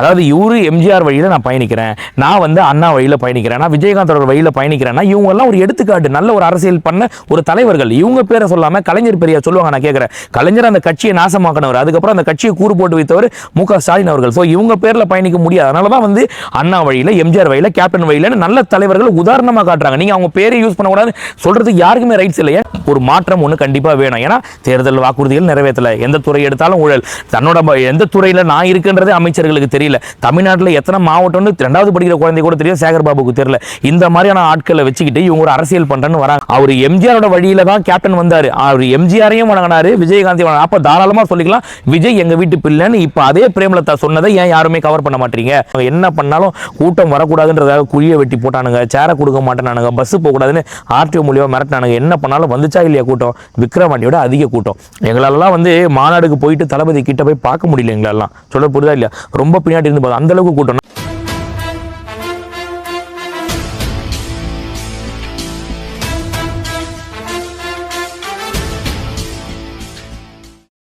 அதாவது இவரு எம்ஜிஆர் வழியில் நான் பயணிக்கிறேன். நான் வந்து அண்ணா வழியில் பயணிக்கிறேன். நான் விஜயகாந்த் அவர்கள் பயணிக்கிறேன்னா இவங்கெல்லாம் ஒரு எடுத்துக்காட்டு நல்ல ஒரு அரசியல் பண்ண ஒரு தலைவர்கள். இவங்க பேரை சொல்லாமல் கலைஞர் பெரியார் சொல்லுவாங்க நான் கேட்குறேன் கலைஞர் அந்த கட்சியை நாசமாக்கினவர். அதுக்கப்புறம் அந்த கட்சியை கூறு போட்டு வைத்தவர் மு க ஸ்டாலின் அவர்கள். ஸோ இவங்க பேரில் பயணிக்க முடியாது. அதனால தான் வந்து அண்ணா வழியில் எம்ஜிஆர் வழியில் கேப்டன் வழியில நல்ல தலைவர்கள் உதாரணமாக காட்டுறாங்க. நீங்கள் அவங்க பேரை யூஸ் பண்ணக்கூடாது சொல்கிறதுக்கு யாருக்குமே ரைட்ஸ் இல்லையா. ஒரு மாற்றம் ஒன்று கண்டிப்பாக வேணும். ஏன்னா தேர்தல் வாக்குறுதிகள் நிறைவேற்றலை. எந்த துறை எடுத்தாலும் ஊழல். தன்னோட ப- எந்த துறையில் நான் இருக்குன்றதே அமைச்சர்களுக்கு தெரியல. தமிழ்நாட்டில் எத்தனை மாவட்டம்னு ரெண்டாவது படிக்கிற குழந்தை கூட தெரியும் சேகர் பாபுக்கு தெரியல. இந்த மாதிரியான ஆட்களை வச்சுக்கிட்டு இவங்க ஒரு அரசியல் பண்றேன்னு வராங்க. அவர் எம்ஜிஆரோட வழியில தான் கேப்டன் வந்தார். அவர் எம்ஜிஆரையும் வணங்கினாரு விஜயகாந்தி அப்போ தாராளமாக சொல்லிக்கலாம் விஜய் எங்கள் வீட்டு பிள்ளைன்னு இப்போ அதே பிரேமலதா சொன்னதை ஏன் யாருமே கவர் பண்ண மாட்டீங்க? என்ன பண்ணாலும் கூட்டம் வரக்கூடாதுன்றதாக குழியை வெட்டி போட்டானுங்க சேரை கொடுக்க மாட்டேனானுங்க பஸ்ஸு போகக்கூடாதுன்னு ஆர்டிஓ மூலியமாக மிரட்டினானுங்க. என்ன பண்ணாலும் வந்துச்சா இல்லையா கூட்டம்? விக்ரவாண்டியோட அதிக கூட்டம். எங்களெல்லாம் வந்து மாநாடுக்கு போயிட்டு தளபதி கிட்ட போய் பார்க்க முடியல எங்களெல்லாம். சொல்ல புரியுதா இல்லையா? ரொம்ப பின்னாடி இருந்து பார்த்தா அந்த அளவுக்கு கூட்டம்.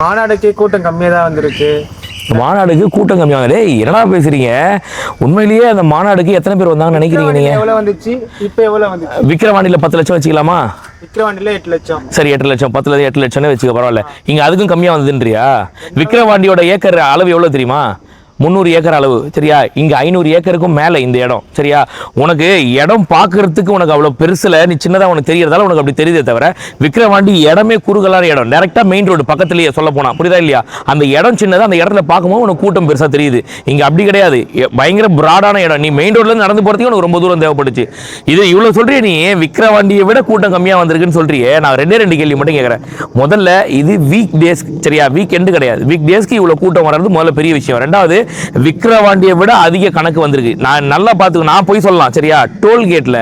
மாநாடுக்கே கூட்டம் கம்மியாக தான் வந்திருக்கு. மாநாடுக்கு கூட்டம் கம்மியாகுது டேய் என்னடா பேசுறீங்க? உண்மையிலேயே அந்த மாநாடுக்கு எத்தனை பேர் வந்தாங்கன்னு நினைக்கிறீங்க நீங்க? எவ்வளோ வந்துச்சு? இப்போ எவ்வளோ வந்துச்சு? விக்ரவாண்டியில பத்து லட்சம் வச்சுக்கலாமா? விக்ரவாண்டியில் எட்டு லட்சம். சரி எட்டு லட்சம். பத்துல இருந்து எட்டு லட்சம்னு வச்சுக்க பரவாயில்ல. இங்க அதுக்கும் கம்மியா வந்ததுன்றியா விக்ரவாண்டியோட ஏக்கர் அளவு எவ்வளவு தெரியுமா? முந்நூறு ஏக்கர் அளவு சரியா? இங்கே ஐநூறு ஏக்கருக்கும் மேலே இந்த இடம் சரியா? உனக்கு இடம் பார்க்கறதுக்கு உனக்கு அவ்வளோ பெருசில் நீ சின்னதாக உனக்கு தெரியறதால உனக்கு அப்படி தெரியுதே தவிர விக்ரவாண்டி இடமே குறுகலான இடம். டேரெக்டாக மெயின் ரோடு பக்கத்துலேயே சொல்ல போனால் புரியுதா இல்லையா? அந்த இடம் சின்னதாக அந்த இடத்துல பார்க்கும்போது உனக்கு கூட்டம் பெருசாக தெரியுது. இங்கே அப்படி கிடையாது. பயங்கர ப்ராடான இடம். நீ மெயின் ரோட்லேருந்து நடந்து போகிறதுக்கு உனக்கு ரொம்ப தூரம் தேவைப்படுச்சு. இது இவ்வளோ சொல்கிறிய நீ விக்ரவாண்டியை விட கூட்டம் கம்மியாக வந்திருக்குன்னு சொல்கிறியே நான் ரெண்டே ரெண்டு கேள்வி மட்டும் கேட்குறேன் முதல்ல இது வீக் டேஸ் சரியா? வீக் எண்டு கிடையாது. வீக் டேஸ்க்கு இவ்வளோ கூட்டம் வர்றது முதல்ல பெரிய விஷயம். ரெண்டாவது விக்ரவாண்டியை விட அதிக கணக்கு வந்திருக்கு. நான் நல்லா பார்த்துக்க நான் போய் சொல்லலாம் சரியா? டோல்கேட்டில்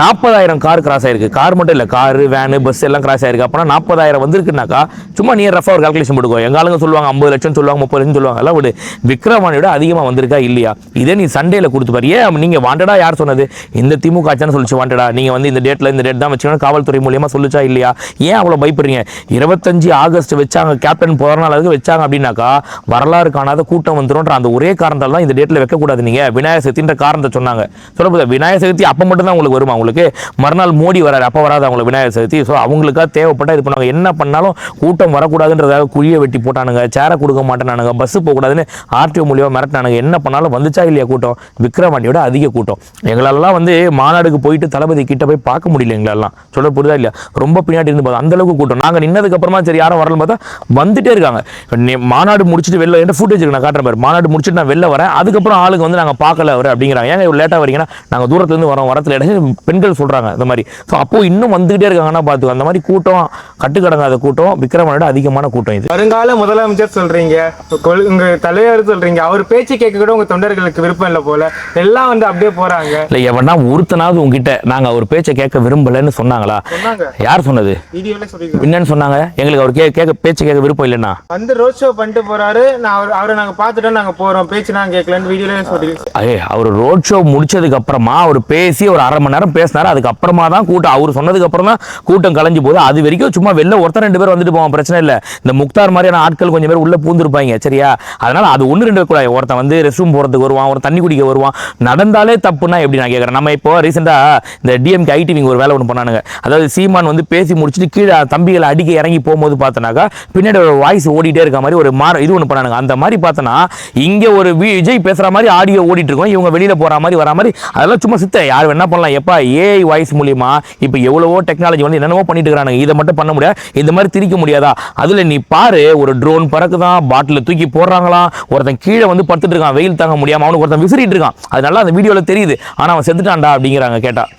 நாற்பதாயிரம் கார் கிராஸ் ஆயிருக்கு. கார் மட்டும் இல்லை காரு வேனு பஸ் எல்லாம் கிராஸ் ஆயிருக்கு. அப்போனா நாற்பதாயிரம் வந்திருக்குனாக்கா சும்மா நீ ரஃபாக ஒரு கால்குலேஷன் போட்டுக்கோ. எங்க சொல்லுவாங்க ஐம்பது லட்சம் சொல்லுவாங்க முப்பது லட்சம் சொல்லுவாங்க. எல்லாம் விடு. விக்ரவாணியோட அதிகமாக வந்திருக்கா இல்லையா? இதே நீ சண்டேல கொடுத்து பாரு. ஏன் நீங்க வாண்டடா யார் சொன்னது? இந்த திமுக ஆச்சான்னு சொல்லிச்சு வாண்டடா நீங்கள் வந்து இந்த டேட்டில் இந்த டேட் தான் வச்சுக்கணும் காவல்துறை மூலியமாக சொல்லிச்சா இல்லையா? ஏன் அவ்வளோ பயப்படுறீங்க? இருபத்தஞ்சு ஆகஸ்ட் வச்சாங்க கேப்டன் பிறந்த நாளுக்கு வச்சாங்க அப்படின்னாக்கா வரலாறு காணாத கூட்டம் வந்துடும் வந்துரும்ன்ற அந்த ஒரே காரணத்தால் தான் இந்த டேட்டில் வைக்கக்கூடாது நீங்க. விநாயகர் சதுர்த்தின்ற காரணத்தை சொன்னாங்க. சொல்லப்போது விநாயகர் சதுர்த்தி அப்போ மட்டும் தான் உங்களுக்கு வருமா உங்களுக்கு? மறுநாள் மோடி வராரு அப்போ வராது அவங்களுக்கு விநாயகர் சதுர்த்தி. ஸோ அவங்களுக்காக தேவைப்பட்டா இது பண்ணுவாங்க. என்ன பண்ணாலும் கூட்டம் வரக்கூடாதுன்றதாக குழியை வெட்டி போட்டானுங்க சேரை கொடுக்க மாட்டேனானுங்க பஸ்ஸு போகக்கூடாதுன்னு ஆர்டிஓ மூலியமா மிரட்டினானுங்க. என்ன பண்ணாலும் வந்துச்சா இல்லையா கூட்டம்? விக்ரவாண்டியோட அதிக கூட்டம். எங்களெல்லாம் வந்து மாநாடுக்கு போயிட்டு தளபதி கிட்ட போய் பார்க்க முடியல எங்களெல்லாம். சொல்ல புரியுதா இல்லையா? ரொம்ப பின்னாடி இருந்து பார்த்தா அந்த அளவுக்கு கூட்டம். நாங்கள் நின்னதுக்கு அப்புறமா சரி யாரும் வரலன்னு பார்த்தா வந்துட்டே இருக்காங்க. நீ மாநாடு முடிச்சுட்டு வெளில என்ன ஃபுட்டேஜ் நான் காட்டுற மாதிரி மாநாடு முடிச்சுட்டு நான் வெளில வரேன். அதுக்கப்புறம் ஆளுங்க வந்து நாங்கள் பார்க்கல அவர் அப்படிங்கிறாங்க. ஏங்க இவ்வளோ லேட்டாக வரீங்கன்னா? நாங்கள் தூரத்துலேருந்து வரோம் வரத்துல இடம் பெண்கள் சொல்கிறாங்க இந்த மாதிரி. ஸோ அப்போ இன்னும் வந்துகிட்டே இருக்காங்கன்னா பார்த்துக்கோ அந்த மாதிரி கூட்டம் கட்டுக்கடங்காத கூட்டம் விக்ரமனோட அதிகமான கூட்டம் இது. வருங்கால முதலமைச்சர் சொல்றீங்க. இப்ப கொள்- உங்க தலைவர் சொல்றீங்க. அவர் பேச்சு கேட்க கூட உங்க தொண்டர்களுக்கு விருப்பம் இல்லை போல. எல்லாம் வந்து அப்படியே போறாங்க. இல்லை எவனா ஒருத்தனாவது உங்ககிட்ட நாங்கள் அவர் பேச்சை கேட்க விரும்பலைன்னு சொன்னாங்களா? சொன்னாங்க. யார் சொன்னது? என்னன்னு சொன்னாங்க? எங்களுக்கு அவர் கேட்க பேச்சு கேட்க விருப்பம் இல்லைன்னா. வந்து ரோட் ஷோ பண்ணிட்டு போறாரு. நான் அவர் அவரை நாங்க பார்த்துட்டோம் நாங்க போறோம். பேச்சு நாங்க கேட்கலன்னு வீடியோல சொல்லி ஐயே அவர் ரோட் ஷோ முடிச்சதுக்கு அப்புறமா அவர் பேசி ஒரு அரை மணி நேரம் பேசினாரு. அதுக்கப்புறமா தான் கூட்டம் அவர் சொன்னதுக்கு அப்புறம் தான் கூட்டம் கலைஞ்சு போகுது. அது வரைக்கும் சும்மா வெளில ஒருத்தர் ரெண்டு பேர் வந்துட்டு போவோம் பிரச்சனை இல்லை. இந்த முக்தார் மாதிரியான ஆட்கள் கொஞ்சம் பேர் உள்ள பூந்துருப்பாங்க சரியா? அதனால அது ஒன்று ரெண்டு கூட ஒருத்தன் வந்து ரெஸ்ட் ரூம் போகிறதுக்கு வருவான் ஒரு தண்ணி குடிக்க வருவான். நடந்தாலே தப்புன்னா எப்படி நான் கேட்குறேன்? நம்ம இப்போ ரீசெண்டாக இந்த டிஎம்கே ஐடிவிங்க ஒரு வேலை ஒன்று பண்ணானுங்க. அதாவது சீமான் வந்து பேசி முடிச்சுட்டு கீழே தம்பிகளை அடிக்க இறங்கி போகும்போது பார்த்தனாக்கா பின்னாடி ஒரு வாய்ஸ் ஓடிட்டே இருக்க மாதிரி ஒரு மாற இது ஒன்று பண்ணானுங்க. அந்த மாதிரி பார்த்தனா இங்கே ஒரு விஜய் பேசுகிற மாதிரி ஆடியோ ஓடிட்டு இருக்கோம் இவங்க வெளியில் போகிற மாதிரி வர மாதிரி. அதெல்லாம் சும்மா சித்த. யார் என்ன பண்ணலாம். எப்பா ஏஐ வாய்ஸ் மூலியமா இப்போ எவ்வளவோ டெக்னாலஜி வந்து என்னென்னவோ பண்ணிட்டு இருக்கிறாங்க இதை மட்டும் பண்ண முடியாது இந்த மாதிரி திரிக்க முடியாதா? அதில் நீ பாரு ஒரு ட்ரோன் பறக்குதான் பாட்டில் தூக்கி போடுறாங்களாம். ஒருத்தன் கீழே வந்து படுத்துட்டு இருக்கான். வெயில் தாங்க முடியாமல் அவனுக்கு ஒருத்தன் விசிறிட்டு இருக்கான். அது நல்லா அந்த வீடியோவில் தெரியுது. ஆனால் அவன் செத்துட்டான்டா அப்படிங்கிறாங்க கேட்டால்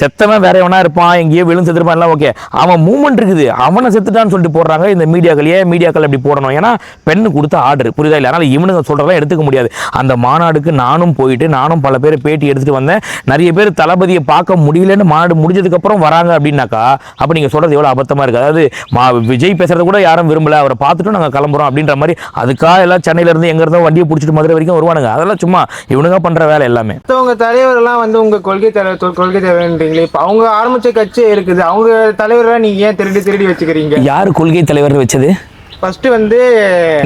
செத்தவன் வேற எவனா இருப்பான் எங்கேயோ விழுந்து செத்துருப்பான் எல்லாம் ஓகே அவன் மூமெண்ட் இருக்குது. அவனை செத்துட்டான்னு சொல்லிட்டு போடுறாங்க இந்த மீடியாக்கள் ஏன் மீடியாக்கள் அப்படி போடணும். ஏன்னா பெண்ணு கொடுத்த ஆர்டர் புரியுதா இல்லை அதனால் இவனுங்க சொல்கிறதெல்லாம் எடுத்துக்க முடியாது. அந்த மாநாடுக்கு நானும் போயிட்டு நானும் பல பேர் பேட்டி எடுத்துகிட்டு வந்தேன். நிறைய பேர் தளபதியை பார்க்க முடியலன்னு மாநாடு முடிஞ்சதுக்கு அப்புறம் வராங்க அப்படின்னாக்கா அப்போ நீங்கள் சொல்கிறது எவ்வளோ அபத்தமாக இருக்குது அதாவது மா விஜய் பேசுகிறத கூட யாரும் விரும்பல. அவரை பார்த்துட்டு நாங்கள் கிளம்புறோம் அப்படின்ற மாதிரி அதுக்காக எல்லாம் சென்னையிலேருந்து எங்கே இருந்தோ வண்டியை பிடிச்சிட்டு மதுரை வரைக்கும் வருவானுங்க. அதெல்லாம் சும்மா இவனுங்க பண்ணுற வேலை எல்லாமே. உங்கள் தலைவர் எல்லாம் வந்து உங்கள் கொள்கை தலைவர் கொள்கை கொள்கை தலைவர்ன்றீங்களே இப்ப அவங்க ஆரம்பிச்ச கட்சியே இருக்குது. அவங்க தலைவரை நீங்க ஏன் திருடி திருடி வச்சுக்கிறீங்க? யார் கொள்கை தலைவர் வச்சது? ஃபர்ஸ்ட் வந்து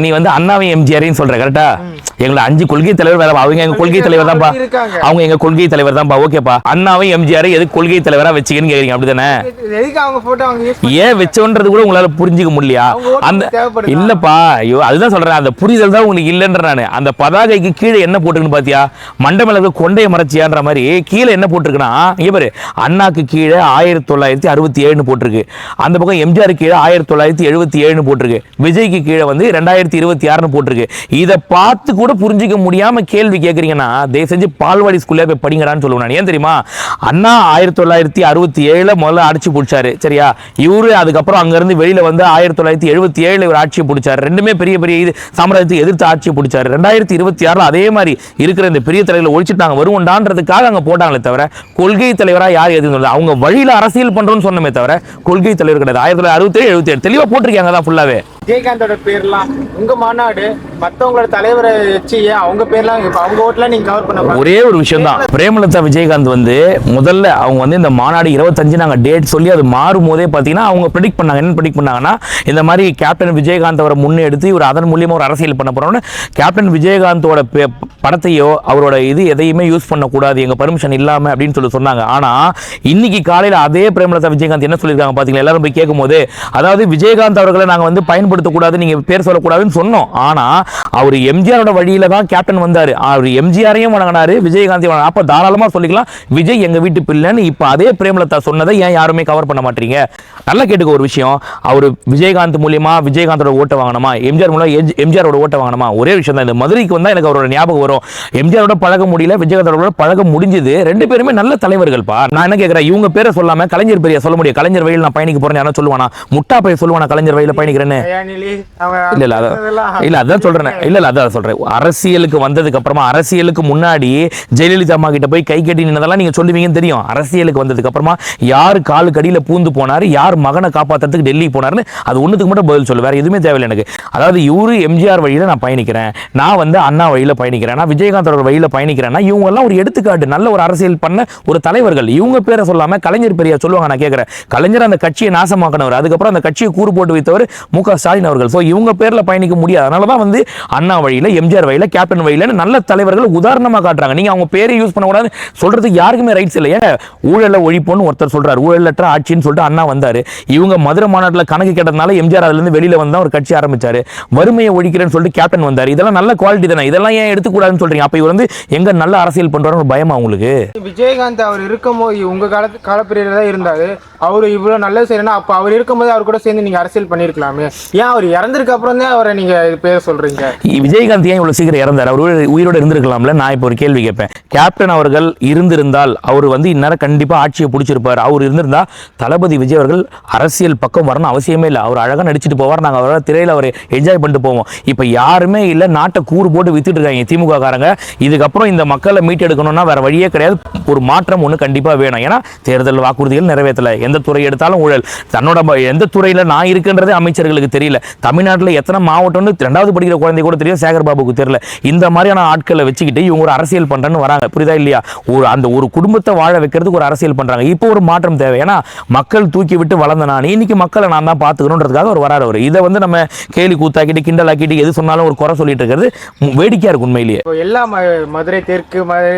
நீ வந்து அண்ணாவையும் எம்ஜிஆரையும் சொல்ற கரெக்டா எங்களை அஞ்சு கொள்கை தலைவர் வேற அவங்க எங்க கொள்கை தலைவர் தான்ப்பா அவங்க எங்க கொள்கை தலைவர் தான்ப்பா ஓகேப்பா. அண்ணாவை எம்ஜிஆர் எது கொள்கை தலைவரா வச்சுக்கன்னு கேக்குறீங்க? அப்படிதானே? ஏன் வச்சோன்றது கூட உங்களால புரிஞ்சுக்க முடியலையா? அந்த? இல்லப்பா. ஐயோ அதுதான் சொல்றேன். அந்த புரிதல் தான் உங்களுக்கு இல்லைன்ற நானு. அந்த பதாகைக்கு கீழே என்ன போட்டுருக்குன்னு பாத்தியா? இருக்க கொண்டைய மறைச்சியான்ற மாதிரி கீழே என்ன போட்டிருக்குன்னா இங்க பாரு அண்ணாக்கு கீழே ஆயிரத்தி தொள்ளாயிரத்தி அறுபத்தி ஏழுன்னு போட்டிருக்கு. அந்த பக்கம் எம்ஜிஆர் கீழே ஆயிரத்தி தொள்ளாயிரத்தி எழுபத்தி ஏழுன்னு போட்டிருக்கு. விஜய்க்கு கீழே வந்து ரெண்டாயிரத்தி இருபத்தி ஆறுன்னு போட்டிருக்கு. இதை பார்த்து கூட புரிஞ்சுக்க முடியாம கேள்வி கேட்குறீங்கன்னா தயவு செஞ்சு பால்வாடி ஸ்கூல்லே போய் படிங்கடான்னு சொல்லுவேன் நான். ஏன் தெரியுமா? அண்ணா ஆயிரத்தி தொள்ளாயிரத்தி அறுபத்தி ஏழில் முதல்ல அடிச்சு பிடிச்சாரு. சரியா? இவரு அதுக்கப்புறம் அங்கேருந்து வெளியில் வந்து ஆயிரத்தி தொள்ளாயிரத்தி எழுபத்தி ஏழில் இவர் ஆட்சியை பிடிச்சாரு. ரெண்டுமே பெரிய பெரிய இது சாம்ராஜ்யத்தை எதிர்த்து ஆட்சியை பிடிச்சாரு. ரெண்டாயிரத்தி இருபத்தி ஆறில் அதே மாதிரி இருக்கிற இந்த பெரிய தலைவர்களை ஒழிச்சுட்டாங்க. வருவோண்டான்றதுக்காக அங்கே போட்டாங்களே தவிர கொள்கை தலைவராக யார் எதுவும் அவங்க வழியில் அரசியல் பண்ணுறோம்னு சொன்னமே தவிர கொள்கை தலைவர் கிடையாது. ஆயிரத்தி தொள்ளாயிரத்தி அறுபத்தி ஏழு எழுபத்தி ஏழு தெளிவாக போட்டிருக்காங்க தான் ஃபுல்லாகவே விஜயகாந்தோட பேர்லாம் உங்க மாநாடு மற்றவங்களோட தலைவரை வச்சு ஏன் அவங்க பேர்லாம் அவங்க கவர் பண்ண ஒரே ஒரு விஷயம் தான் பிரேமலதா விஜயகாந்த் வந்து முதல்ல அவங்க வந்து இந்த மாநாடு இருபத்தஞ்சு நாங்கள் டேட் சொல்லி அது மாறும் போதே பார்த்தீங்கன்னா அவங்க ப்ரெடிக்ட் பண்ணாங்க. என்ன ப்ரெடிக்ட் பண்ணாங்கன்னா இந்த மாதிரி கேப்டன் விஜயகாந்த் அவரை முன்னெடுத்து இவர் அதன் மூலியமாக ஒரு அரசியல் பண்ண போறோம்னு கேப்டன் விஜயகாந்தோட படத்தையோ அவரோட இது எதையுமே யூஸ் பண்ணக்கூடாது. எங்கள் பர்மிஷன் இல்லாமல் அப்படின்னு சொல்லி சொன்னாங்க. ஆனால் இன்னைக்கு காலையில் அதே பிரேமலதா விஜயகாந்த் என்ன சொல்லியிருக்காங்க பார்த்தீங்களா எல்லாரும் போய் கேட்கும் போது அதாவது விஜயகாந்த் அவர்களை நாங்கள் வந்து பயன்படுத்தக்கூடாது நீங்கள் பேர் சொல்லக்கூடாதுன்னு சொன்னோம். ஆனால் அவர் எம்ஜிஆரோட வழியில தான் கேப்டன் வந்தாரு. அவர் எம்ஜிஆரையும் வணங்கினாரு வணங்கினாரு. அப்ப தாராளமா சொல்லிக்கலாம் விஜய் எங்க வீட்டு பிள்ளைன்னு இப்ப அதே பிரேமலதா சொன்னதை ஏன் யாருமே கவர் பண்ண மாட்டீங்க? நல்லா கேட்டுக்க ஒரு விஷயம் அவர் விஜயகாந்த் மூலியமா விஜயகாந்தோட ஓட்டை வாங்கணுமா எம்ஜிஆர் மூலம் எம்- எம்ஜிஆரோட ஓட்டை வாங்கணுமா ஒரே விஷயம் தான் இந்த மதுரைக்கு வந்தா எனக்கு அவரோட ஞாபகம் வரும். எம்ஜிஆரோட பழக முடியல விஜயகாந்தோட பழக முடிஞ்சது. ரெண்டு பேருமே நல்ல தலைவர்கள்ப்பா. நான் என்ன கேட்கிறேன் இவங்க பேரை சொல்லாம கலைஞர் பெரிய சொல்ல முடியும். கலைஞர் வழியில் நான் பயணிக்க போறேன் யாரும் சொல்லுவானா? முட்டா பைய சொல்லுவானா கலைஞர் வழியில் பயணிக்கிறேன்னு? இல்ல இல்ல அதான் இல்ல அதான் சொல்றேன். இல்ல இல்ல அதான் சொல்றேன். அரசியலுக்கு வந்ததுக்கு அப்புறமா அரசியலுக்கு முன்னாடி ஜெயலலிதா அம்மா கிட்ட போய் கை கட்டி நின்னதெல்லாம் நீங்க சொல்லுவீங்கன்னு தெரியும். அரசியலுக்கு வந்ததுக்கு அப்புறமா யார் காலு கடியில பூந்து போனார் யார் மகனை காப்பாத்துறதுக்கு டெல்லி போனார்னு அது ஒண்ணுத்துக்கு மட்டும் பதில் சொல்லு வேற எதுவுமே தேவையில்லை எனக்கு. அதாவது இவரு எம்ஜிஆர் வழியில நான் பயணிக்கிறேன். நான் வந்து அண்ணா வழியில பயணிக்கிறேன். நான் விஜயகாந்தோட வழியில பயணிக்கிறேன்னா இவங்க எல்லாம் ஒரு எடுத்துக்காட்டு நல்ல ஒரு அரசியல் பண்ண ஒரு தலைவர்கள். இவங்க பேரை சொல்லாம கலைஞர் பெரியார் சொல்லுவாங்க நான் கேட்கிறேன் கலைஞர் அந்த கட்சியை நாசமாக்கினவர். அதுக்கப்புறம் அந்த கட்சியை கூறு போட்டு வைத்தவர் மு க ஸ்டாலின் அவர்கள். ஸோ இவங்க பேரில் பயணிக்க முடியாது. அதனால தான் வந்து அண்ணா வழியில் எம்ஜிஆர் வழியில கேப்டன் வழியில நல்ல தலைவர்கள் உதாரணமா காட்டுறாங்க. நீங்க அவங்க பேரை யூஸ் பண்ணக்கூடாது. சொல்றதுக்கு யாருக்குமே ரைட்ஸ் இல்லை ஏன் ஊழலை ஒழிப்போன்னு ஒருத்தர் சொல்றாரு. ஊழலற்ற ஆட்சின்னு சொல்லிட்டு அண்ணா வந்தாரு. இவங்க மதுரை மாநாட்டில் கணக்கு கேட்டதுனால எம்ஜிஆர் அதுல இருந்து வெளியில வந்தா ஒரு கட்சி ஆரம்பிச்சாரு. வறுமையை ஒழிக்கிறேன்னு சொல்லிட்டு கேப்டன் வந்தாரு. இதெல்லாம் நல்ல குவாலிட்டி தானே. இதெல்லாம் ஏன் எடுத்துக்கூடாதுன்னு சொல்றீங்க? அப்ப இவர் வந்து எங்க நல்ல அரசியல் பண்றாரு ஒரு பயமா உங்களுக்கு? விஜயகாந்த் அவர் இருக்கும்போது உங்க காலத்து காலப்பிரியர் தான் இருந்தாரு. அவரு இவ்வளவு நல்லது செய்யணும் அப்ப அவர் இருக்கும்போது அவர் கூட சேர்ந்து நீங்க அரசியல் பண்ணிருக்கலாமே ஏன் அவர் இறந்ததுக்கு அப்புறம் தான் அவரை நீங்க இது பேர் சொல்றீங்க? விஜயகாந்த் ஏன் சீக்கிரம் இறந்தார். அவர் உயிரோட- இருந்திருக்கலாம்ல? நான் இப்போ ஒரு கேள்வி கேட்பேன். கேப்டன் அவர்கள் இருந்திருந்தால் அவர் வந்து இந்நேரம் கண்டிப்பாக ஆட்சியை பிடிச்சிருப்பார். அவர் இருந்திருந்தா தளபதி விஜய் அவர்கள் அரசியல் பக்கம் வரணும் அவசியமே இல்லை. அவர் அழகாக நடிச்சுட்டு போவார். நாங்கள் அவரால் திரையில அவர் என்ஜாய் பண்ணிட்டு போவோம். இப்போ யாருமே இல்லை. நாட்டை கூறு போட்டு வித்துட்டு இருக்காங்க திமுக காரங்க. இதுக்கப்புறம் இந்த மக்களை மீட்டெடுக்கணும்னா வேற வழியே கிடையாது. ஒரு மாற்றம் ஒன்று கண்டிப்பாக வேணும். ஏன்னா தேர்தல் வாக்குறுதிகள் நிறைவேற்றலை. எந்த துறை எடுத்தாலும் ஊழல். தன்னோட எந்த துறையில் நான் இருக்குன்றதே அமைச்சர்களுக்கு தெரியல. தமிழ்நாட்டில் எத்தனை மாவட்டம்னு ரெண்டாவது படிக்கிற குழந்தை கூட தெரியும். சேகர் பாபுக்கு தெரியல. இந்த மாதிரியான ஆட்களை வச்சுக்கிட்டு இவங்க ஒரு அரசியல் பண்றேன்னு வராங்க. புரியுதா இல்லையா? ஒரு அந்த ஒரு குடும்பத்தை வாழ வைக்கிறதுக்கு ஒரு அரசியல் பண்றாங்க. இப்போ ஒரு மாற்றம் தேவை. ஏன்னா மக்கள் தூக்கி விட்டு வளர்ந்த நான் இன்னைக்கு மக்களை நான் தான் பார்த்துக்கணுன்றதுக்காக ஒரு வராரு அவர். இதை வந்து நம்ம கேலி கூத்தாக்கிட்டு கிண்டல் ஆக்கிட்டு எது சொன்னாலும் ஒரு குறை சொல்லிட்டு இருக்கிறது வேடிக்கையா இருக்கு உண்மையிலேயே. எல்லா மதுரை தெற்கு மதுரை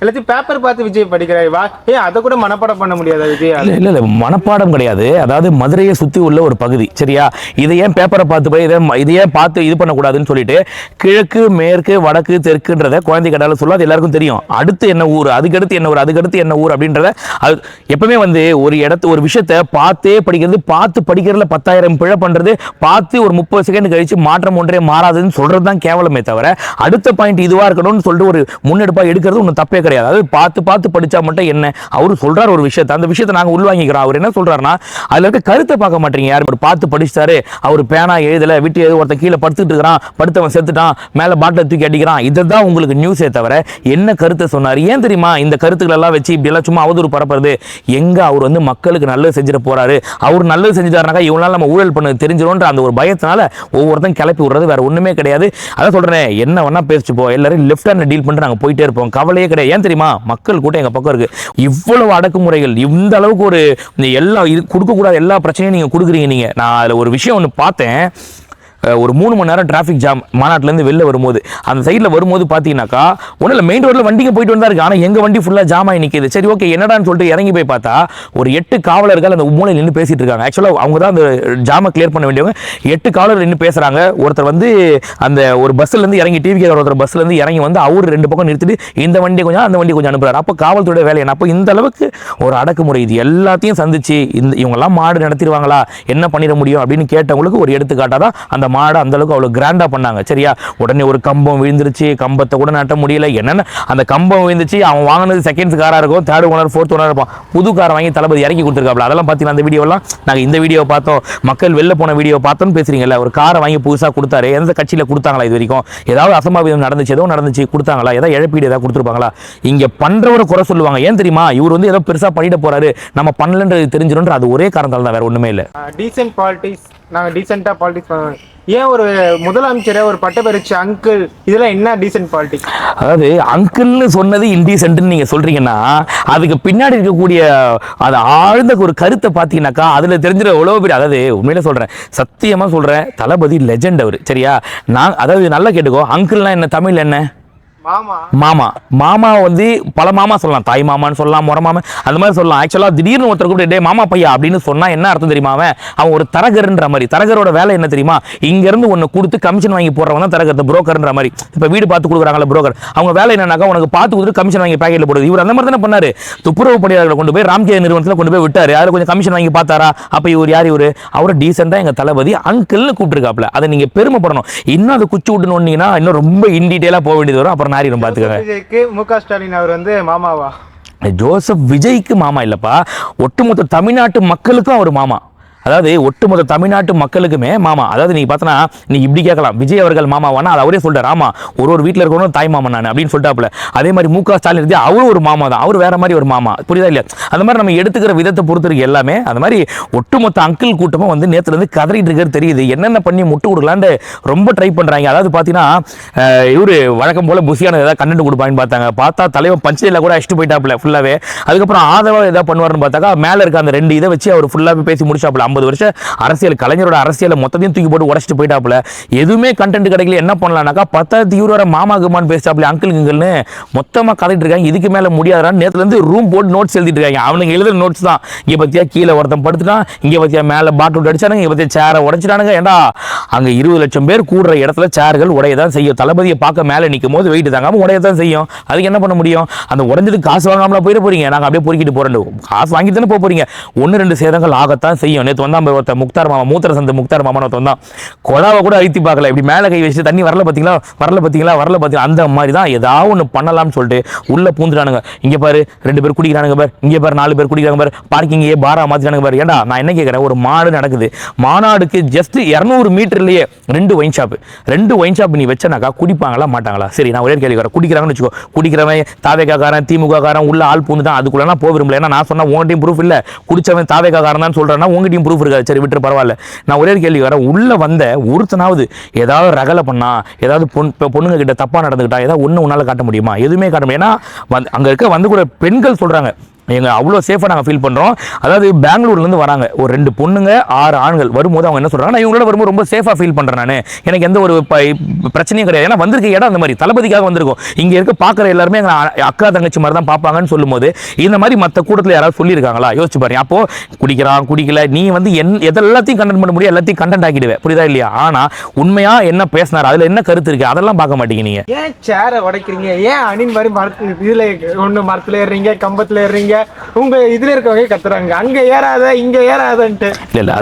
எல்லாத்தையும் பேப்பர் பார்த்து விஜய் படிக்கிறாரு. வா ஏன் அதை கூட மனப்பாடம் பண்ண முடியாதா விஜய்? இல்ல இல்ல மனப்பாடம் கிடையாது. அதாவது மதுரையை சுத்தி உள்ள ஒரு பகுதி சரியா? இதை ஏன் பேப்பரை பார்த்து போய் இதை இதை ஏன் பார்த்து இது பண்ணக்கூடாதுன்னு சொல்லிட்டு கிழக்கு மேற்கு வடக்கு தெற்குன்றத குழந்தை கடால சொல்லும். அது எல்லாருக்கும் தெரியும். அடுத்து என்ன ஊர் அதுக்கடுத்து என்ன ஊர் அதுக்கடுத்து என்ன ஊர் அப்படின்றத அது எப்பவுமே வந்து ஒரு இடத்து ஒரு விஷயத்த பார்த்தே படிக்கிறது பார்த்து படிக்கிறதுல பத்தாயிரம் பிழை பண்றது பார்த்து ஒரு முப்பது செகண்ட் கழிச்சு மாற்றம் ஒன்றே மாறாதுன்னு சொல்கிறது தான் கேவலமே தவிர அடுத்த பாயிண்ட் இதுவாக இருக்கணும்னு சொல்லிட்டு ஒரு முன்னெடுப்பா எடுக்கிறது ஒன்றும் தப்பே கிடையாது. அதாவது பார்த்து பார்த்து படிச்சா மட்டும் என்ன? அவர் சொல்றாரு ஒரு விஷயத்தை. அந்த விஷயத்தை நாங்க உள்வாங்கிக்கிறோம். அவர் என்ன சொல்றாருன்னா அதுல இருக்க கருத்தை பார்க்க மாட்டீங்க. யாரும் ஒரு பார்த்து படிச்சிட்டாரு. அவர் பேனா எழுதலை விட்டு எழுத ஒருத்தன் கீழே படுத்துட்டு இருக்கிறான். படுத்தவன் செத்துட்டான். மேலே பாட்டில் தூக்கி அடிக்கிறான். இதுதான் உங்களுக்கு நியூஸே தவிர என்ன கருத்தை சொன்னார்? ஏன் தெரியுமா? இந்த கருத்துக்கள் எல்லாம் வச்சு இப்படியெல்லாம் சும்மா அவதூறு பரப்புறது? எங்கே அவர் வந்து மக்களுக்கு நல்லது செஞ்சிட போகிறாரு அவர் நல்லது செஞ்சுட்டாருனாக்கா இவனால நம்ம ஊழல் பண்ணது தெரிஞ்சிடும்ன்ற அந்த ஒரு பயத்தினால ஒவ்வொருத்தன் கிளப்பி விடுறது வேறு ஒன்றுமே கிடையாது. அதான் சொல்கிறேன் என்ன வேணால் பேசிட்டு போ. எல்லாரும் லெஃப்ட் ஹேண்ட் டீல் பண்ணிட்டு நாங்கள் போயிட்டே இருப்போம். கவலையே கிடையாது. ஏன் தெரியுமா? மக்கள் கூட்டம் எங்கள் பக்கம் இருக்குது இவ்வளவு அடக்குமுறைகள் இந்த அளவுக்கு ஒரு இந்த எல்லா இது கொடுக்கக்கூடாத எல்லா பிரச்சனையும் நீங்கள் கொடுக்குறீங்க நீங்கள் நான் அதில் ஒரு விஷயம் ஒன்று பார்த்தேன். ஒரு மூணு மணி நேரம் டிராஃபிக் ஜாம் மாநாட்டிலேருந்து வெளில வரும்போது. அந்த சைடில் வரும்போது பார்த்தீங்கன்னாக்கா ஒன்றும் இல்லை மெயின் ரோட்டில் வண்டிங்க போயிட்டு வந்தா இருக்கு. ஆனால் எங்கள் வண்டி ஃபுல்லாக ஜாம் ஆகி நிற்கிது சரி ஓகே என்னடான்னு சொல்லிட்டு இறங்கி போய் பார்த்தா ஒரு எட்டு காவலர்கள் அந்த மூலையில் நின்று பேசிட்டு இருக்காங்க. ஆக்சுவலாக அவங்க தான் அந்த ஜாமை கிளியர் பண்ண வேண்டியவங்க. எட்டு காவலர் நின்று பேசுகிறாங்க ஒருத்தர் வந்து அந்த ஒரு பஸ்ஸுலேருந்து இறங்கி டிவி ஒருத்தர் பஸ்ஸுலேருந்து இறங்கி வந்து அவர் ரெண்டு பக்கம் நிறுத்திட்டு இந்த வண்டி கொஞ்சம் அந்த வண்டி கொஞ்சம் அனுப்புறாரு. அப்போ காவல்துறை வேலை என்ன? அப்போ இந்த அளவுக்கு ஒரு அடக்குமுறை. இது எல்லாத்தையும் சந்திச்சு இந்த இவங்கெல்லாம் மாடு நடத்திடுவாங்களா? என்ன பண்ணிட முடியும்? அப்படின்னு கேட்டவங்களுக்கு ஒரு எடுத்துக்காட்டாக தான் அந்த மாடை அந்த அளவுக்கு அவ்வளோ கிராண்டாக பண்ணாங்க. சரியா? உடனே ஒரு கம்பம் விழுந்துருச்சு. கம்பத்தை கூட நட்ட முடியல. என்னென்ன? அந்த கம்பம் விழுந்துச்சு. அவன் வாங்கினது செகண்ட்ஸ் காராக இருக்கும். தேர்ட் ஓனர் ஃபோர்த் ஓனர் இருப்பான். புது காரை வாங்கி தளபதி இறக்கி கொடுத்துருக்காப்ல. அதெல்லாம் பார்த்தீங்கன்னா அந்த வீடியோலாம் நாங்கள் இந்த வீடியோ பார்த்தோம். மக்கள் வெளில போன வீடியோ பார்த்தோம்னு பேசுறீங்கல்ல. ஒரு காரை வாங்கி புதுசாக கொடுத்தாரு. எந்த கட்சியில் கொடுத்தாங்களா இது வரைக்கும்? ஏதாவது அசம்பாவிதம் நடந்துச்சு ஏதோ நடந்துச்சு கொடுத்தாங்களா? ஏதாவது இழப்பீடு ஏதாவது கொடுத்துருப்பாங்களா? இங்கே பண்ணுறவரை குறை சொல்லுவாங்க. ஏன் தெரியுமா? இவர் வந்து ஏதோ பெருசாக பண்ணிட போறாரு. நம்ம பண்ணலன்றது தெரிஞ்சிடும்ன்ற அது ஒரே காரணத்தால் தான் வேற ஒன்றுமே இல்லை. டீசென்ட் பாலிட்டிக்ஸ் நாங்கள் டீசெண்டாக பாலிட்டிக்ஸ் ஏன் ஒரு முதலமைச்சரை ஒரு பட்டப்பெருச்சு அங்கிள் இதெல்லாம் என்ன டீசென்ட் பாலிடிக்ஸ் அதாவது அங்கிள்னு சொன்னது இன்டீசென்ட்னு நீங்க சொல்றீங்கன்னா அதுக்கு பின்னாடி இருக்கக்கூடிய அது ஆழ்ந்த ஒரு கருத்தை பார்த்தீங்கன்னாக்கா அதில் தெரிஞ்சிட எவ்வளோ பெரிய அதாவது உண்மையில சொல்றேன் சத்தியமா சொல்றேன் தளபதி லெஜெண்ட் அவர் சரியா? நான் அதாவது நல்லா கேட்டுக்கோ அங்கிள்னா என்ன தமிழ் என்ன? மாமா? மாமா. மாமா வந்து பல மாமா சொல்லலாம். தாய் மாமான்னு சொல்லலாம் முறை மாமா அந்த மாதிரி சொல்லலாம். ஆக்சுவலாக திடீர்னு ஒருத்தர் கூப்பிட்டு டே மாமா பையா அப்படின்னு சொன்னா என்ன அர்த்தம் தெரியுமா அவன்? அவன் ஒரு தரகர்ன்ற மாதிரி. தரகரோட வேலை என்ன தெரியுமா? இங்க இருந்து ஒன்று கொடுத்து கமிஷன் வாங்கி போடுறவங்க தான் தரகர் புரோக்கர்ன்ற மாதிரி. இப்போ வீடு பார்த்து கொடுக்குறாங்களா புரோக்கர் அவங்க வேலை என்னன்னாக்கா உனக்கு பார்த்து கொடுத்துட்டு கமிஷன் வாங்கி பேக்கெட்ல போடுது இவர் அந்த மாதிரி தானே பண்ணாரு. துப்புரவு பணியாளர்களை கொண்டு போய் ராம்கே நிறுவனத்தில் கொண்டு போய் விட்டார். யார் கொஞ்சம் கமிஷன் வாங்கி பார்த்தாரா? அப்போ இவர் யார் இவர்? அவர் டீசெண்டாக எங்க தளபதி அங்கிள்னு கூப்பிட்டுருக்காப்ல அதை நீங்க பெருமைப்படணும். இன்னும் அதை குச்சி விட்டுன்னு இன்னும் ரொம்ப இன் டீட்டெயிலாக போக வேண்டியது வரும். அப்புறம் நாரி பார்த்துக்கோங்க. விஜய்க்கு மு க ஸ்டாலின் அவர் வந்து மாமாவா? ஜோசப் விஜய்க்கு மாமா இல்லப்பா. ஒட்டுமொத்த தமிழ்நாட்டு மக்களுக்கும் அவர் மாமா. அதாவது ஒட்டுமொத்த தமிழ்நாட்டு மக்களுக்குமே மாமா அதாவது நீ பார்த்தனா நீ இப்படி கேட்கலாம். விஜய் அவர்கள் மாமாவானா அது அவரே சொல்கிறார் ஆமா ஒரு ஒரு வீட்டில் இருக்கணும் தாய் மாமன் நான் அப்படின்னு சொல்லிட்டாப்புல. அதே மாதிரி மு க. ஸ்டாலின் இருந்து அவரும் ஒரு மாமா தான். அவர் வேற மாதிரி ஒரு மாமா. புரியுதா இல்லையா? அந்த மாதிரி நம்ம எடுத்துக்கிற விதத்தை பொறுத்து இருக்கு எல்லாமே. அந்த மாதிரி ஒட்டுமொத்த அங்கிள் கூட்டமும் வந்து நேற்றுலேருந்து கதறிட்டு இருக்கிறது தெரியுது. என்னென்ன பண்ணி முட்டு கொடுக்கலான்ட்டு ரொம்ப ட்ரை பண்ணுறாங்க அதாவது பார்த்தீங்கன்னா இவர் இவரு வழக்கம் போல் புசியான ஏதாவது கண்டென்ட் கொடுப்பான்னு பார்த்தாங்க. பார்த்தா தலைவன் பஞ்சையில் கூட அடிச்சுட்டு போயிட்டாப்புல ஃபுல்லாகவே அதுக்கப்புறம் ஆதரவாக ஏதாவது பண்ணுவாருன்னு பார்த்தாக்கா மேலே இருக்க அந்த ரெண்டு இதை வச்சு அவர் ஃபுல்லாகவே பேசி முடிச்சாப்புல. ஐம்பது வருஷம் அரசியல் கலைஞரோட அரசியலை மொத்தத்தையும் தூக்கி போட்டு உடச்சிட்டு போயிட்டாப்புல. எதுவுமே கண்டென்ட் கிடைக்கல என்ன பண்ணலாம்னாக்கா பத்தாயிரத்தி இருபது மாமா குமான் பேசிட்டாப்புல அங்கிள் கிங்கள்னு மொத்தமாக கதைட்டு இருக்காங்க. இதுக்கு மேலே முடியாதான்னு நேற்றுலேருந்து ரூம் போட்டு நோட்ஸ் எழுதிட்டு இருக்காங்க. அவனுங்க எழுதுற நோட்ஸ் தான். இங்கே பற்றியா கீழே ஒருத்தன் படுத்துட்டான். இங்கே பற்றியா மேலே பாட்டில் அடிச்சானுங்க. இங்கே பத்தியா சேரை உடச்சிட்டானுங்க. ஏண்டா? அங்கே இருபது லட்சம் பேர் கூடுற இடத்துல சேர்கள் உடைய தான் செய்யும். தளபதியை பார்க்க மேலே நிற்கும் போது வெயிட் தாங்காமல் உடைய தான் செய்யும். அதுக்கு என்ன பண்ண முடியும்? அந்த உடஞ்சதுக்கு காசு வாங்காமலாம் போயிட போறீங்க. நாங்கள் அப்படியே பொறுக்கிட்டு போறோம். காசு வாங்கி தானே போக போறீங்க. ஒன்று ரெண்டு சேதங்கள் ஆகத்தான் செய்யும். நேற்று வந்தா நம்ம ஒருத்தன் முக்தார் மாமா மூத்திர சந்து முக்தார் மாமா ஒருத்தன் வந்தான். கூட அழுத்தி பார்க்கல. இப்படி மேலே கை வச்சு தண்ணி வரல பார்த்தீங்களா வரல பார்த்தீங்களா வரல பார்த்தீங்களா அந்த மாதிரி தான் ஏதாவது ஒன்று பண்ணலாம்னு சொல்லிட்டு உள்ள பூந்துட்டானுங்க. இங்க பாரு ரெண்டு பேர் குடிக்கிறானுங்க பாரு. இங்க பாரு நாலு பேர் குடிக்கிறாங்க பாரு. பார்க்கிங் ஏ பாரா மாற்றிட்டானுங்க பாரு. ஏன்டா நான் என்ன கேட்குறேன் ஒரு மாடு நடக்குது. மாநாடுக்கு ஜஸ்ட் இரநூறு மீட்டர்லேயே ரெண்டு ஒயின் ஷாப் ரெண்டு ஒயின் ஷாப் நீ வச்சனாக்கா குடிப்பாங்களா மாட்டாங்களா? சரி நான் ஒரே கேள்வி வரேன் குடிக்கிறாங்கன்னு வச்சுக்கோ. குடிக்கிறவன் தாவேக்காரன் திமுககாரன் உள்ள ஆள் பூந்துட்டான். தான் அதுக்குள்ள போக விரும்பல. ஏன்னா நான் சொன்னால் உங்கள்கிட்டையும் ப்ரூஃப் இல்ல. குடிச்சவன் தாவேக்காரன் தான் சொல்கிறேன்னா உங்ககிட்டயும் ப்ரூஃப் இருக்காது சரி விட்டு பரவாயில்ல. நான் ஒரே ஒரு கேள்வி வரேன். உள்ளே வந்த ஒருத்தனாவது ஏதாவது ரகலை பண்ணா ஏதாவது பொன் பொண்ணுங்க கிட்ட தப்பா நடந்துக்கிட்டா ஏதாவது ஒன்று உன்னால காட்ட முடியுமா? எதுவுமே காட்ட முடியும். ஏன்னா வந்து அங்க இருக்க வந்து கூட பெண்கள் சொல்றாங்க. எங்கள் அவ்வளோ சேஃபாக நாங்கள் ஃபீல் பண்ணுறோம் அதாவது பெங்களூர்லேருந்து வராங்க. ஒரு ரெண்டு பொண்ணுங்க ஆறு ஆண்கள். வரும்போது அவங்க என்ன சொல்கிறாங்க நான் இவங்களோட வரும்போது ரொம்ப சேஃபாக ஃபீல் பண்ணுறேன் நான். எனக்கு எந்த ஒரு ப- பிரச்சனையும் கிடையாது. ஏன்னா வந்திருக்க இடம் அந்த மாதிரி. தளபதிக்காக வந்திருக்கும். இங்கே இருக்க பார்க்குற எல்லாருமே எங்கள் அ- அக்கா தங்கச்சி மாதிரி தான் பார்ப்பாங்கன்னு சொல்லும்போது இந்த மாதிரி மற்ற கூட்டத்தில் யாராவது சொல்லியிருக்காங்களா? யோசிச்சு பாருங்க. அப்போது குடிக்கிறான் குடிக்கல. நீ வந்து என் எதெல்லாத்தையும் கண்டென்ட் பண்ண முடியும். எல்லாத்தையும் கண்டென்ட் ஆக்கிடுவேன் புரியுதா இல்லையா? ஆனால் உண்மையாக என்ன பேசினார்? அதில் என்ன கருத்து இருக்குது அதெல்லாம் பார்க்க மாட்டீங்க நீங்கள் ஏன் சேரை உடைக்கிறீங்க? ஏன் அணின் மாதிரி மரத்து இதில் ஒன்று மரத்தில் ஏறுறீங்க? கம்பத்தில் ஏறுறீங்க? உங்க இதுல இருக்கவங்க கத்துறாங்க. அங்க ஏறாத இங்க ஏறாதன்ட்டு. இல்ல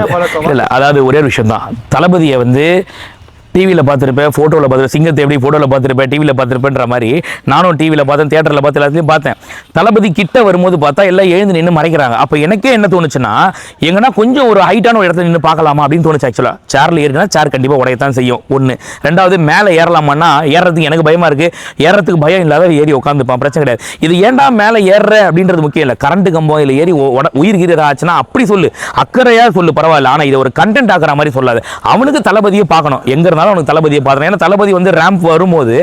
இல்ல அதாவது ஒரே ஒரு விஷயம் தான் தளபதியை வந்து டிவியில் பார்த்துருப்பேன் ஃபோட்டோவில் பார்த்துருப்பேன் சிங்கத்தை எப்படி ஃபோட்டோவில் பார்த்துருப்பேன் டிவியில் பார்த்துருப்பேன்ற மாதிரி நானும் டிவியில் பார்த்தேன் தேட்டரில் பார்த்து எல்லாத்தையும் பார்த்தேன். தளபதி கிட்ட வரும்போது பார்த்தா எல்லாம் எழுந்து நின்று மறைக்கிறாங்க. அப்போ எனக்கே என்ன தோணுச்சுன்னா எங்கன்னா கொஞ்சம் ஒரு ஹைட்டான ஒரு இடத்துல நின்று பார்க்கலாமா அப்படின்னு தோணுச்சு ஆக்சுவலாக சேரில் ஏறினா சேர் கண்டிப்பாக உடையத்தான் செய்யும் ஒன்று ரெண்டாவது மேலே ஏறலாமான்னா ஏறதுக்கு எனக்கு பயமாக இருக்குது ஏறத்துக்கு பயம் இல்லாத ஏறி உட்காந்துப்பான் பிரச்சனை கிடையாது. இது ஏன்டா மேலே ஏறுற அப்படின்றது முக்கியம் இல்லை. கரண்ட் கம்பம் இல்லை ஏறி உட- உயிர் கீர் ஆச்சுன்னா அப்படி சொல்லு. அக்கறையாக சொல்லு பரவாயில்ல. ஆனால் இதை ஒரு கண்டென்ட் ஆக்குற மாதிரி சொல்லாது. அவனுக்கு தளபதியை பார்க்கணும். எங்கே இருந்தாலும் அவனுக்கு தளபதியை பார்த்துறேன் ஏன்னா தளபதி வந்து ரேம்ப் வரும்போது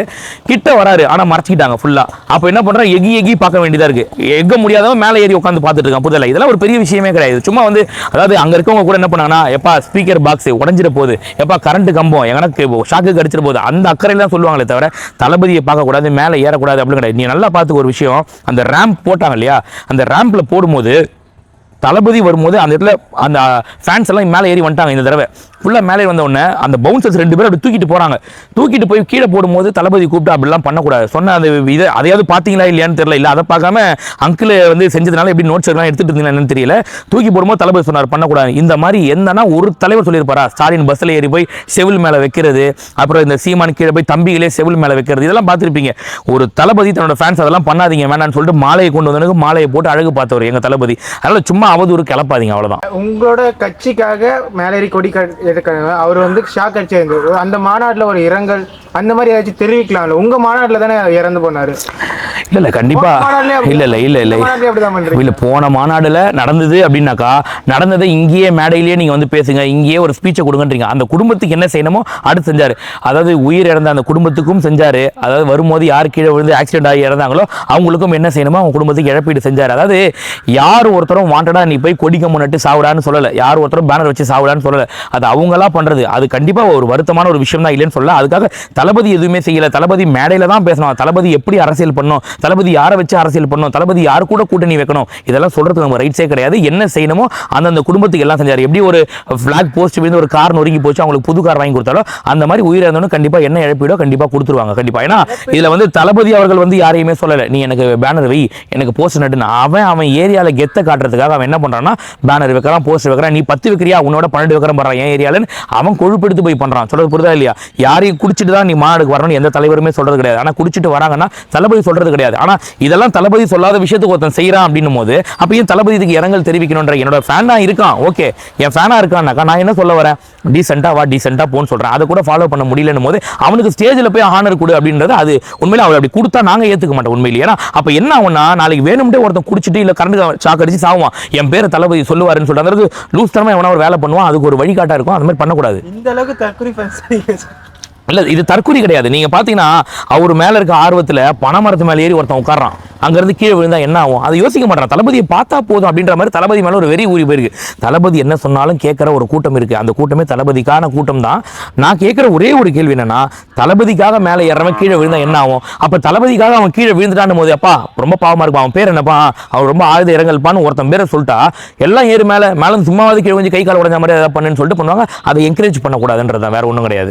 கிட்ட வராரு. ஆனால் மறைச்சிக்கிட்டாங்க ஃபுல்லாக அப்போ என்ன பண்ணுறான் எகி எகி பார்க்க வேண்டியதாக இருக்குது எக முடியாதவன் மேலே ஏறி உட்காந்து பார்த்துட்டு இருக்கான் புரியல இதெல்லாம் ஒரு பெரிய விஷயமே கிடையாது. சும்மா வந்து அதாவது அங்கே இருக்கவங்க கூட என்ன பண்ணாங்கன்னா எப்பா ஸ்பீக்கர் பாக்ஸ் உடஞ்சிட போகுது. எப்பா கரண்ட் கம்பம். எனக்கு ஷாக்கு கடிச்சிட போகுது. அந்த அக்கறையில் தான் சொல்லுவாங்களே தவிர தளபதியை பார்க்கக்கூடாது மேலே ஏறக்கூடாது அப்படின்னு கிடையாது. நீ நல்லா பார்த்துக்க ஒரு விஷயம். அந்த ரேம்ப் போட்டாங்க இல்லையா? அந்த ரேம்பில் போடும்போது தளபதி வரும்போது அந்த இடத்துல அந்த ஃபேன்ஸ் எல்லாம் மேலே ஏறி வந்துட்டாங்க இந்த தடவை. ஃபுல்லாக மேலே வந்த உடனே அந்த பவுன்சர்ஸ் ரெண்டு பேரும் அப்படி தூக்கிட்டு போகிறாங்க தூக்கிட்டு போய் கீழே போடும்போது தளபதி கூப்பிட்டு அப்படிலாம் பண்ணக்கூடாது. சொன்ன அந்த இதை அதையாவது பார்த்தீங்களா இல்லையான்னு தெரியல. இல்லை அதை பார்க்காம அங்கிள் வந்து செஞ்சதுனால எப்படி நோட்ஸ் எல்லாம் எடுத்துட்டு இருந்தீங்களா என்னன்னு தெரியல. தூக்கி போடும்போது தளபதி சொன்னார் பண்ணக்கூடாது. இந்த மாதிரி என்னன்னா ஒரு தலைவர் சொல்லியிருப்பாரா? ஸ்டாலின் பஸ்ஸில் ஏறி போய் செவில் மேலே வைக்கிறது அப்புறம் இந்த சீமான் கீழே போய் தம்பிகளே செவில் மேலே வைக்கிறது இதெல்லாம் பார்த்துருப்பீங்க. ஒரு தளபதி தன்னோட ஃபேன்ஸ் அதெல்லாம் பண்ணாதீங்க வேணாம்னு சொல்லிட்டு மாலையை கொண்டு வந்தவனுக்கு மாலையை போட்டு அழகு பார்த்தவர் எங்கள் தளபதி. அதனால் சும்மா அவதூறு கிளப்பாதீங்க அவ்வளோதான் உங்களோட கட்சிக்காக மேலேறி கொடி எடுக்கிறாங்க அவர் வந்து ஷாக் அடிச்சிருந்து அந்த மாநாட்டில் ஒரு இரங்கல் அந்த மாதிரி ஏதாச்சும் தெரிவிக்கலாம்ல. உங்க மாநாட்டில் தானே இறந்து போனாரு? இல்ல இல்ல கண்டிப்பா. இல்ல இல்ல இல்ல இல்ல. இல்ல போன மாநாடுல நடந்தது அப்படின்னாக்கா நடந்ததை இங்கேயே மேடையிலேயே நீங்க வந்து பேசுங்க. இங்கேயே ஒரு ஸ்பீச்சை கொடுங்கன்றீங்க. அந்த குடும்பத்துக்கு என்ன செய்யணுமோ அடுத்து செஞ்சாரு. அதாவது உயிர் இறந்த அந்த குடும்பத்துக்கும் செஞ்சாரு. அதாவது வரும்போது யார் கீழே விழுந்து ஆக்சிடென்ட் ஆகி இறந்தாங்களோ அவங்களுக்கும் என்ன செய்யணுமோ அவங்க குடும்பத்துக்கு இழப்பீடு செஞ்சாரு. அதாவது யார் ஒருத்தரும் வாண்டடா நீ போய் கொடிக்க முன்னட்டு சாவுடான்னு சொல்லல. யார் ஒருத்தரும் பேனர் வச்சு சாவுடான்னு சொல்லல. அது அவங்களா பண்ணுறது அது கண்டிப்பாக ஒரு வருத்தமான ஒரு விஷயம் தான் இல்லைன்னு சொல்ல அதுக்காக தளபதி எதுவுமே செய்யலை. தளபதி மேடையில் தான் பேசணும். தளபதி எப்படி அரசியல் பண்ணணும் தளபதி யாரை வச்சு அரசியல் பண்ணணும் தளபதி யார் கூட கூட்டணி வைக்கணும்? இதெல்லாம் சொல்கிறது நம்ம ரைட்ஸே கிடையாது. என்ன செய்யணுமோ அந்தந்த குடும்பத்துக்கு எல்லாம் செஞ்சார். எப்படி ஒரு ஃப்ளாக் போஸ்ட் விழுந்து ஒரு கார் நொறுங்கி போச்சு அவங்களுக்கு புது கார் வாங்கி கொடுத்தாலும் அந்த மாதிரி உயிர் கண்டிப்பாக என்ன இழப்பீடோ கண்டிப்பாக கொடுத்துருவாங்க. கண்டிப்பாக ஏன்னா இதில் வந்து தளபதி அவர்கள் வந்து யாரையுமே சொல்லலை. நீ எனக்கு பேனர் வை எனக்கு போஸ்ட் நட்டுன்னு. அவன் அவன் ஏரியாவில் கெத்த காட்டுறதுக்காக அவன் என்ன பண்ணுறான்னா பேனர் வைக்கிறான் போஸ்ட் வைக்கிறான். நீ பத்து வைக்கிறியா? உன்னோட பன்னெண்டு வைக்கிறேன் பண்றான் என் ஏரியாலன்னு அவன் கொழுப்பெடுத்து போய் பண்றான். சொல்கிறது புரிதா இல்லையா? யாரையும் குடிச்சிட்டு தான் நீ மாநாடுக்கு வரணும்னு எந்த தலைவருமே சொல்றது கிடையாது. ஆனா குடிச்சிட்டு வராங்கன்னா தளபதி சொல்றது கிடையாது. ஆனா இதெல்லாம் தளபதி சொல்லாத விஷயத்துக்கு ஒருத்தன் செய்யறான் அப்படின்னும் போது அப்ப ஏன் தளபதி இதுக்கு இரங்கல் தெரிவிக்கணுன்ற என்னோட ஃபேனாக இருக்கான். ஓகே என் ஃபேனா இருக்கான்னாக்கா நான் என்ன சொல்ல வரேன்? டீசெண்டா வா டீசெண்டாக போன்னு சொல்றேன். அதை கூட ஃபாலோ பண்ண முடியலன்னு போது அவனுக்கு ஸ்டேஜில் போய் ஆனர் கொடு அப்படின்றது அது உண்மையில அவர் அப்படி கொடுத்தா நாங்க ஏத்துக்க மாட்டோம் உண்மையிலே. ஏன்னா அப்ப என்ன ஆகும்னா நாளைக்கு வேணும்டே ஒருத்தன் குடிச்சிட்டு இல்ல கரண்ட் சாக்கடிச்சு சாவான் என் பேரை தளபதி சொல்லுவாருன்னு சொல்லிட்டு அந்த லூஸ் தரமாக எவனா ஒரு வேலை பண்ணுவான். அதுக்கு ஒரு வழிகாட்டா இருக்கும். அந்த மாதிரி பண்ணக்கூடாது. இந்த அளவுக்கு தற்கொலை ஃபேன்ஸ் இல்லை இது தற்கொலை கிடையாது. நீங்கள் பார்த்தீங்கன்னா அவர் மேலே இருக்க ஆர்வத்தில் பனைமரத்து மேலே ஏறி ஒருத்தன் உட்கார்றான். அங்கேருந்து கீழே விழுந்தா என்ன ஆகும்? அதை யோசிக்க மாட்டான். தளபதியை பார்த்தா போதும் அப்படின்ற மாதிரி தளபதி மேலே ஒரு வெறி ஊறி போயிருக்கு. தளபதி என்ன சொன்னாலும் கேட்குற ஒரு கூட்டம் இருக்குது அந்த கூட்டமே தளபதிக்கான கூட்டம் தான். நான் கேட்குற ஒரே ஒரு கேள்வி என்னென்னா தளபதிக்காக மேலே ஏறவன் கீழே விழுந்தா என்ன ஆகும்? அப்போ தளபதிக்காக அவன் கீழே விழுந்துட்டான்னு போது அப்பா ரொம்ப பாவமாக இருக்கும். அவன் பேர் என்னப்பா? அவன் ரொம்ப ஆழ்ந்த இறங்கல்பான்னு ஒருத்தன் பேரை சொல்லிட்டா எல்லாம் ஏறு மேலே மேலே சும்மாவது கீழே கொஞ்சம் கை கால் உடஞ்ச மாதிரி ஏதாவது பண்ணுன்னு சொல்லிட்டு பண்ணுவாங்க. அதை என்கரேஜ் பண்ணக்கூடாதுன்றதான் வேற ஒன்றும் கிடையாது.